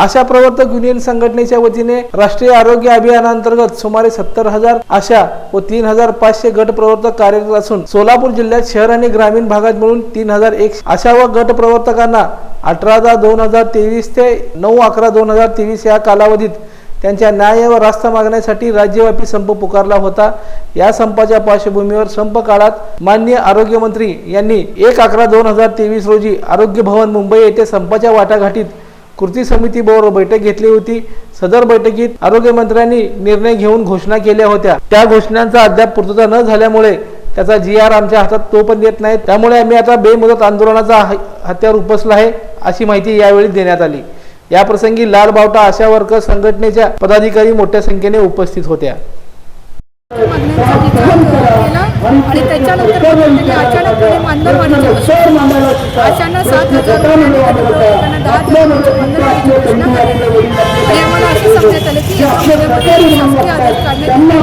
आशा प्रवर्तक युनियन संघटनेच्या वतीने राष्ट्रीय आरोग्य अभियानांतर्गत सुमारे सत्तर हजार आशा व तीन हजार पाचशे गट प्रवर्तक कार्यरत असून सोलापूर जिल्ह्यात शहर आणि ग्रामीण भागात मिळून तीन हजार एक आशा व गट प्रवर्तकांना अठरा दहा दोन हजार तेवीस ते नऊ अकरा दोन हजार तेवीस या कालावधीत त्यांच्या न्याय व रास्ता मागण्यासाठी राज्यव्यापी संप पुकारला होता. या संपाच्या पार्श्वभूमीवर संप काळात माननीय आरोग्यमंत्री यांनी एक अकरा दोन हजार तेवीस रोजी आरोग्य भवन मुंबई येथे संपाच्या वाटाघाटीत कृती समितीबरोबर बैठक घेतली होती. सदर बैठकीत आरोग्यमंत्र्यांनी निर्णय घेऊन घोषणा केल्या होत्या. त्या घोषणांचा अद्याप पूर्तता न झाल्यामुळे त्याचा जी आर आमच्या हातात तो पण देत नाही. त्यामुळे आम्ही आता बेमुदत आंदोलनाचा ह- हत्यार उपसला आहे. अशी माहिती यावेळी देण्यात आली. या प्रसंगी लाल बावटा आशा वर्कर संघटनेच्या पदाधिकारी मोठ्या संख्येने उपस्थित होत्या. आणि त्याच्यानंतर अचानक सात हजार दहा आणि आम्हाला असं सांगण्यात आलं की घोषणा करून दोन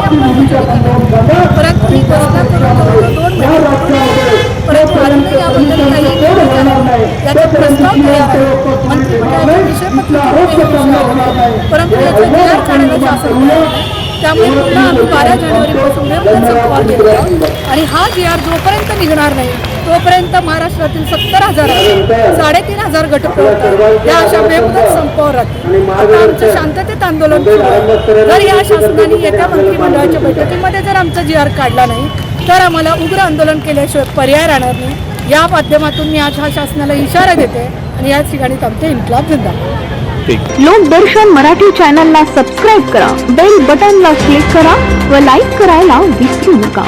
अजूनही याबद्दल काही केलं झालं नाही. याचा प्रस्ताव तयार आहे मंत्रिमंडळाच्या विषयपत्रामध्ये हे विषय आहे. परंतु याचा जी आर असं त्यामुळे पुन्हा आम्ही बारा जानेवारीपासून बेमुदत संपवा आणि हा जी आर जोपर्यंत निघणार नाही तोपर्यंत महाराष्ट्रातील सत्तर हजार साडेतीन हजार गटप्रवर्तक या अशा बेमुदत संपावर राहतील आता आमचं शांततेत आंदोलन सुरू जर या शासनाने येत्या मंत्रिमंडळाच्या बैठकीमध्ये जर आमचा जी आर काढला नाही तर आम्हाला उग्र आंदोलन केल्याशिवाय पर्याय राहणार नाही. या माध्यमातून मी आज हा शासनाला इशारा देते आणि या ठिकाणी आमचे इन्कलाब जिंदाबाद लोकदर्शन मराठी चॅनलला सबस्क्राईब करा बेल बटनला क्लिक करा व लाईक करायला विसरू नका.